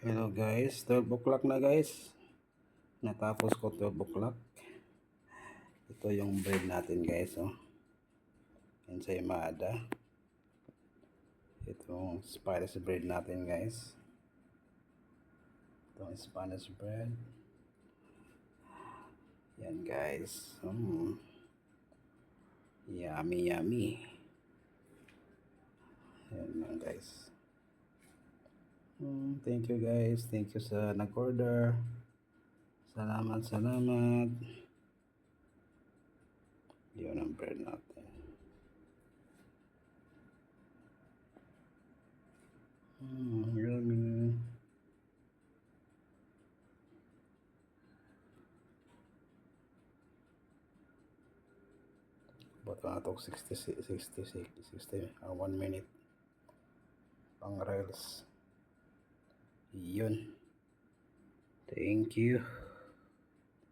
Hello guys, 12 o'clock na guys. Natapos ko 12 o'clock. Ito yung bread natin guys, oh. Ensaymada. Itong Spanish bread natin guys. Itong Spanish bread. Yan guys. Mm. Yummy, yummy. Yan lang guys. Mm, thank you guys. Thank you sa nag-order. Salamat, salamat. Yun ang bread natin. Mm, yummy. Ba't na ito 60, 60, 60, uh, 1 minute. Pang reels. Yun. Thank you.